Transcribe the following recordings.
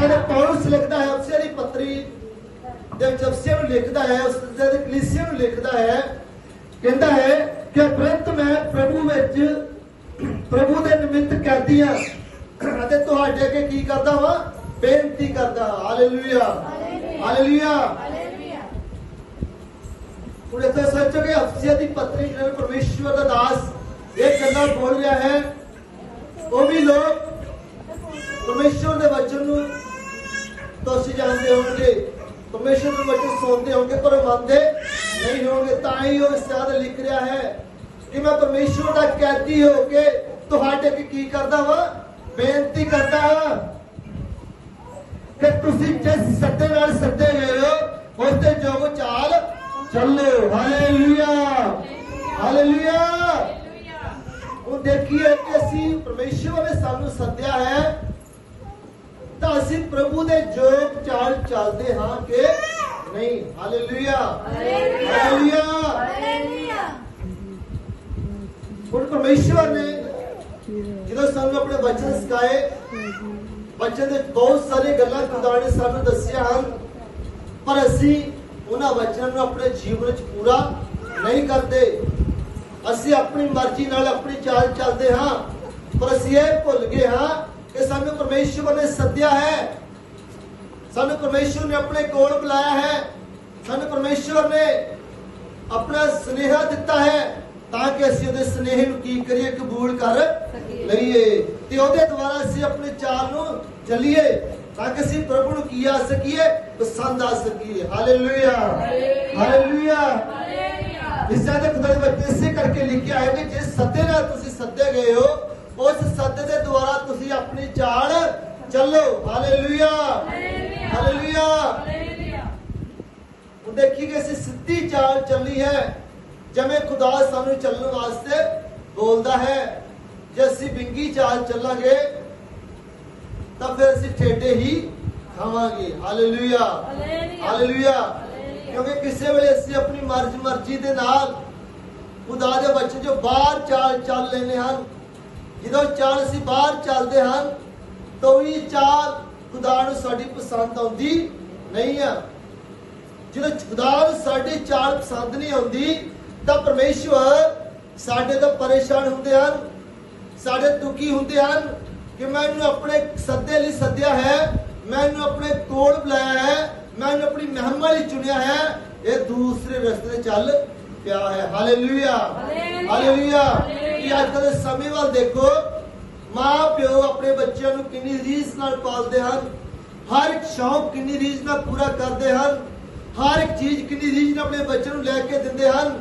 ਸਾਡੇ ਪੌਲਸ ਲਿਖਦਾ ਹੈ ਅਫਸੀਆਂ ਦੀ ਪੱਤਰੀ ਦੇ ਵਿੱਚ ਅਫਸੀਆਂ ਨੂੰ ਲਿਖਦਾ ਹੈ ਉਸ ਦੇ ਕਲੀਸਿਆ ਨੂੰ ਲਿਖਦਾ ਹੈ ਕਹਿੰਦਾ ਹੈ ਕਿ ਪ੍ਰੰਤ ਮੈਂ ਪ੍ਰਭੂ ਵਿੱਚ ਪ੍ਰਭੂ ਦੇ ਨਿਮਿਤ ਕਰਦੀ ਹਾਂ। ਅਤੇ ਤੁਹਾਡੇ ਅੱਗੇ ਕੀ ਕਰਦਾ ਵਾਂ? ਬੇਨਤੀ ਕਰਦਾ ਹਾਲੇਲੂਇਆ ਹਾਲੇਲੂਇਆ ਹੁਣ ਇੱਥੇ ਸੋਚੋ ਕਿ ਅਫਸੀਆ ਦੀ ਪੱਤਰੀ ਜਿਹੜਾ ਪਰਮੇਸ਼ਵਰ ਦਾ ਦਾਸ ਇਹ ਗੱਲਾਂ ਬੋਲ ਰਿਹਾ ਹੈ। ਉਹ ਵੀ ਲੋਕ ਪਰਮੇਸ਼ਵਰ ਦੇ ਵਚਨ ਨੂੰ ਤੁਸੀਂ ਜਾਣਦੇ ਹੋਵੋਗੇ ਪਰਮੇਸ਼ਵਰ ਦੇ ਵਚਨ ਸੁਣਦੇ ਹੋਵੋਗੇ ਪਰ ਮੰਨਦੇ ਨਹੀਂ ਹੋਵੋਗੇ। ਤਾਂ ਹੀ ਉਹ ਇਸ ਤਰ੍ਹਾਂ ਦਾ ਲਿਖ ਰਿਹਾ ਹੈ ਕਿ ਮੈਂ ਪਰਮੇਸ਼ਵਰ ਦਾ ਕੈਦੀ ਹੋ ਕੇ ਤੁਹਾਡੇ ਅੱਗੇ ਕੀ ਕਰਦਾ ਵਾਂ? ਬੇਨਤੀ ਕਰਦਾ ਹਾਂ ਕਿ ਤੁਸੀਂ ਜਿਸ ਸੱਦੇ ਨਾਲ ਸੱਦੇ ਗਏ ਹੋ ਉਸ ਤੇ ਜੋ ਚਾਲ ਚੱਲੋ ਹਾਲੇਲੂਇਆ ਹਾਲੇਲੂਇਆ ਉਹ ਦੇਖੀਏ ਕਿ ਅਸੀਂ ਪਰਮੇਸ਼ਵਰ ਨੇ ਸਾਨੂੰ ਸੱਦਿਆ ਹੈ। ਤਾਂ ਅਸੀਂ ਪ੍ਰਭੂ ਦੇ ਜੋਗ ਚਾਲ ਚੱਲਦੇ ਹਾਂ ਕਿ ਨਹੀਂ? ਹਾਲੇਲੂਇਆ ਹਾਲੇਲੂਇਆ ਹੁਣ ਪਰਮੇਸ਼ਵਰ ਨੇ ਜਦੋਂ ਸਾਨੂੰ ਆਪਣੇ ਵਚਨ ਸਿਖਾਏ ਵਚਨ ਦੇ ਬਹੁਤ ਸਾਰੇ ਗੱਲਾਂ ਖੁਦਾ ਨੇ ਸਾਨੂੰ ਦੱਸਿਆ ਹਨ ਪਰ ਅਸੀਂ ਉਹਨਾਂ ਵਚਨਾਂ ਨੂੰ ਆਪਣੇ ਜੀਵਨ ਵਿੱਚ ਪੂਰਾ ਨਹੀਂ ਕਰਦੇ। ਅਸੀਂ ਆਪਣੀ ਮਰਜ਼ੀ ਨਾਲ ਆਪਣੀ ਚਾਲ ਚੱਲਦੇ ਹਾਂ ਪਰ ਅਸੀਂ ਇਹ ਭੁੱਲ ਗਏ ਹਾਂ ਕਿ ਸਾਨੂੰ ਪਰਮੇਸ਼ਵਰ ਨੇ ਸੱਦਿਆ ਹੈ। ਸਾਨੂੰ ਪਰਮੇਸ਼ਵਰ ਨੇ ਆਪਣੇ ਕੋਲ ਬੁਲਾਇਆ ਹੈ। ਸਾਨੂੰ ਪਰਮੇਸ਼ਵਰ ਨੇ ਆਪਣਾ ਸਨੇਹਾ ਦਿੱਤਾ ਹੈ ਤਾਂ ਕਿ ਅਸੀਂ ਉਹਦੇ ਸਨੇਹ ਨੂੰ ਕੀ ਕਰੀਏ ਕਬੂਲ ਕਰ ਲਈਏ ਤੇ ਉਹਦੇ ਦੁਆਰਾ ਅਸੀਂ ਆਪਣੀ ਚਾਲ ਨੂੰ ਚੱਲੀਏ ਤਾਂ ਕਿ ਅਸੀਂ ਪ੍ਰਭੂ ਨੂੰ ਕੀ ਆ ਸਕੀਏ ਪਸੰਦ ਆ ਸਕੀਏ। ਹਾਲੇਲੂਇਆ ਹਾਲੇਲੂਇਆ ਇਸ ਤਰ੍ਹਾਂ ਦੇ ਖੁਦਾ ਦੇ ਵਚਨ ਇਸੇ ਕਰਕੇ ਲਿਖਿਆ ਹੈ ਕਿ ਜਿਸ ਸੱਦੇ ਨਾਲ ਤੁਸੀਂ ਉਸ ਸੱਦੇ ਦੇ ਦੁਆਰਾ ਤੁਸੀਂ ਆਪਣੀ ਚਾਲ ਚੱਲੋ। ਹਾਲੇਲੂਇਆ। ਹਾਲੇਲੂਇਆ। ਉਹ ਦੇਖੀ ਕਿ ਅਸੀਂ ਸਿੱਧੀ ਚਾਲ ਚੱਲੀ ਹੈ। ਜਿਵੇਂ ਖੁਦਾ ਸਾਨੂੰ ਚੱਲਣ ਵਾਸਤੇ ਬੋਲਦਾ ਹੈ। ਜੇ ਅਸੀਂ ਵਿੰਗੀ ਚਾਲ ਚੱਲਾਂਗੇ ਤਾਂ ਫਿਰ ਅਸੀਂ ਠੇਡੇ ਹੀ ਖਾਵਾਂਗੇ। ਹਾਲੇਲੂਇਆ। ਹਾਲੇਲੂਇਆ। ਕਿਉਂਕਿ ਕਿਸੇ ਵੇਲੇ ਅਸੀਂ ਆਪਣੀ ਮਰਜ਼ੀ ਮਰਜ਼ੀ ਦੇ ਨਾਲ ਖੁਦਾ ਦੇ ਬੱਚੇ ਜੋ ਬਾਹਰ ਚਾਲ ਚੱਲ ਲੈਂਦੇ ਹਨ ਜਦੋਂ ਚਾਲ ਅਸੀਂ ਬਾਹਰ ਚੱਲਦੇ ਹਨ ਤਾਂ ਹੀ ਚਾਲ ਖੁਦਾ ਨੂੰ ਸਾਡੀ ਪਸੰਦ ਆਉਂਦੀ ਨਹੀਂ ਆ। ਜਦੋਂ ਖੁਦਾ ਨੂੰ ਸਾਡੀ ਚਾਲ ਪਸੰਦ ਨਹੀਂ ਆਉਂਦੀ ਤਾਂ ਪਰਮੇਸ਼ਵਰ ਸਾਡੇ ਤੋਂ ਪਰੇਸ਼ਾਨ ਹੁੰਦੇ ਹਨ ਸਾਡੇ ਦੁਖੀ ਹੁੰਦੇ ਹਨ ਕਿ ਮੈਨੂੰ ਆਪਣੇ ਸੱਦੇ ਲਈ ਸੱਦਿਆ ਹੈ ਮੈਨੂੰ ਆਪਣੇ ਕੋਲ ਬੁਲਾਇਆ ਹੈ ਮੈਨੂੰ ਆਪਣੀ ਮਹਿਮਾ ਲਈ ਚੁਣਿਆ ਹੈ ਇਹ ਦੂਸਰੇ ਰਸਤੇ ਚੱਲ ਪਿਆ ਹੈ। ਹਾਲੇਲੂਇਆ ਹਾਲੇਲੂਇਆ ਇਹ ਅੱਜ ਕੱਲ੍ਹ ਦੇ ਸਮੇਂ ਵੱਲ ਦੇਖੋ, ਮਾਂ ਪਿਓ ਆਪਣੇ ਬੱਚਿਆਂ ਨੂੰ ਕਿੰਨੀ ਰੀਸ ਨਾਲ ਪਾਲਦੇ ਹਨ, ਹਰ ਇੱਕ ਸ਼ੌਕ ਕਿੰਨੀ ਰੀਸ ਨਾਲ ਪੂਰਾ ਕਰਦੇ ਹਨ, ਹਰ ਇੱਕ ਚੀਜ਼ ਕਿੰਨੀ ਰੀਸ ਨਾਲ ਆਪਣੇ ਬੱਚੇ ਨੂੰ ਲੈ ਕੇ ਦਿੰਦੇ ਹਨ।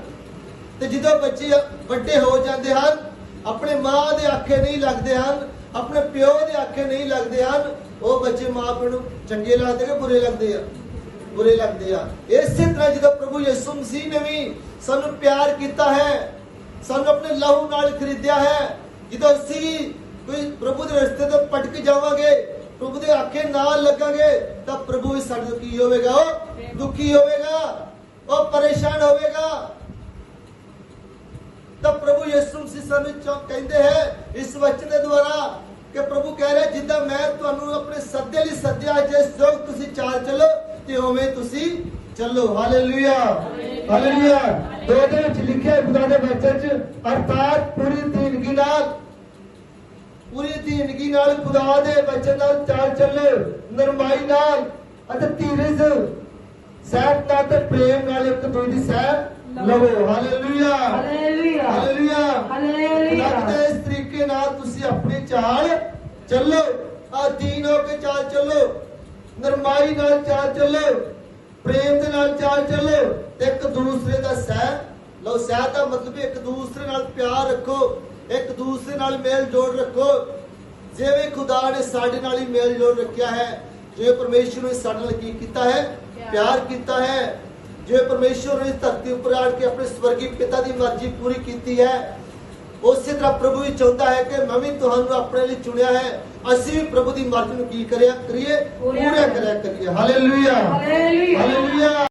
ਤੇ ਜਦੋਂ ਬੱਚੇ ਵੱਡੇ ਹੋ ਜਾਂਦੇ ਹਨ, ਆਪਣੇ ਮਾਂ ਦੇ ਆਖੇ ਨਹੀਂ ਲੱਗਦੇ ਹਨ, ਆਪਣੇ ਪਿਓ ਦੇ ਆਖੇ ਨਹੀਂ ਲੱਗਦੇ ਹਨ, ਉਹ ਬੱਚੇ ਮਾਂ ਪਿਓ ਨੂੰ ਚੰਗੇ ਲੱਗਦੇ ਕਿ ਬੁਰੇ ਲੱਗਦੇ ਆ? ਬੁਰੇ ਲੱਗਦੇ ਆ। ਇਸੇ ਤਰ੍ਹਾਂ ਜਦੋਂ ਪ੍ਰਭੂ ਯਿਸੂ ਮਸੀਹ ਨੇ ਵੀ ਸਾਨੂੰ ਪਿਆਰ ਕੀਤਾ ਹੈ ਸਾਨੂੰ ਆਪਣੇ ਲਹੂ ਨਾਲ ਖਰੀਦਿਆ ਹੈ। ਜਦੋਂ ਅਸੀਂ ਕੋਈ ਪ੍ਰਭੂ ਦੇ ਰਸਤੇ ਤੋਂ ਪਟਕ ਜਾਵਾਂਗੇ, ਪ੍ਰਭੂ ਦੇ ਆਖੇ ਨਾਲ ਲੱਗਾਂਗੇ, ਤਾਂ ਪ੍ਰਭੂ ਵੀ ਸਾਡੇ ਕੀ ਹੋਵੇਗਾ। ਉਹ ਦੁਖੀ ਹੋਵੇਗਾ ਉਹ ਪਰੇਸ਼ਾਨ ਹੋਵੇਗਾ। ਤਾਂ ਪ੍ਰਭੂ ਯਿਸੂ ਮਸੀਹ ਸਾਨੂੰ ਚੌ, ਕਹਿੰਦੇ ਹੈ ਇਸ ਵਚਨ ਦੇ ਦੁਆਰਾ ਕਿ ਪ੍ਰਭੂ ਕਹਿ ਰਿਹਾ, ਜਿੱਦਾਂ ਮੈਂ ਤੁਹਾਨੂੰ ਆਪਣੇ ਸੱਦੇ ਲਈ ਸੱਦਿਆ ਜੇ ਜੋ ਤੁਸੀਂ ਚਾਲ ਚੱਲੋ, ਤੇ ਉਵੇਂ ਤੁਸੀਂ ਚੱਲੋ। ਹਾਲੇਲੂਇਆ ਹਾਲੇਲੂਇਆ ਦੋ ਦੇ ਵਿੱਚ ਲਿਖਿਆ ਹੈ ਖੁਦਾ ਦੇ ਵਚਨ ਚ ਅਰਥਾਤ ਪੂਰੀ ਦੀਨਗੀ ਨਾਲ ਪੂਰੀ ਦੀਨਗੀ ਨਾਲ ਖੁਦਾ ਦੇ ਵਚਨ ਨਾਲ ਚਾਲ ਚੱਲੋ ਨਰਮਾਈ ਨਾਲ ਅਤੇ ਧੀਰਜ ਸਹਿਬਤਾ ਤੇ ਪ੍ਰੇਮ ਨਾਲ ਇੱਕ ਦੂਜੇ ਦੀ ਸਹਿ ਲਵੋ। ਹਾਲੇਲੂਇਆ ਹਾਲੇਲੂਇਆ ਹਾਲੇਲੂਇਆ ਹਾਲੇਲੂਇਆ ਲੱਗਦਾ ਇਸ ਤਰੀਕੇ ਨਾਲ ਤੁਸੀਂ ਆਪਣੀ ਚਾਲ ਚੱਲੋ। ਅਧੀਨ ਹੋ ਕੇ ਚਾਲ ਚੱਲੋ। ਨਰਮਾਈ ਨਾਲ ਚਾਲ ਚੱਲੋ। ਪ੍ਰੇਮ ਦੇ ਨਾਲ ਚਾਲ ਚੱਲੋ ਤੇ ਇੱਕ ਦੂਸਰੇ ਦਾ ਸਹਿ ਲਓ ਸਹਿ ਦਾ ਮਤਲਬ ਇੱਕ ਦੂਸਰੇ ਨਾਲ ਪਿਆਰ ਰੱਖੋ ਇੱਕ ਦੂਸਰੇ ਨਾਲ ਮੇਲ ਜੋੜ ਰੱਖੋ। ਜਿਵੇਂ ਖੁਦਾ ਨੇ ਸਾਡੇ ਨਾਲ ਹੀ ਮੇਲ ਜੋੜ ਰੱਖਿਆ ਹੈ ਜਿਵੇਂ ਪਰਮੇਸ਼ਵਰ ਨੇ ਸਾਡੇ ਨਾਲ ਕੀ ਕੀਤਾ ਹੈ? ਪਿਆਰ। ਕੀਤਾ ਹੈ। ਜਿਵੇਂ ਪਰਮੇਸ਼ਵਰ ਨੇ ਧਰਤੀ ਉੱਪਰ ਆਣ ਕੇ ਆਪਣੇ ਸਵਰਗੀ ਪਿਤਾ ਦੀ ਮਰਜ਼ੀ ਪੂਰੀ ਕੀਤੀ ਹੈ ਉਸੇ ਤਰ੍ਹਾਂ ਪ੍ਰਭੂ ਵੀ ਚਾਹੁੰਦਾ ਹੈ ਕਿ ਮੈਂ ਵੀ ਤੁਹਾਨੂੰ ਆਪਣੇ ਲਈ ਚੁਣਿਆ ਹੈ। ਅਸੀਂ ਪ੍ਰਭੂ ਦੀ ਮਰਜ਼ੀ ਨੂੰ ਕੀ ਕਰਿਆ ਕਰੀਏ? ਪੂਰਾ ਕਰਿਆ ਕਰੀਏ। Hallelujah hallelujah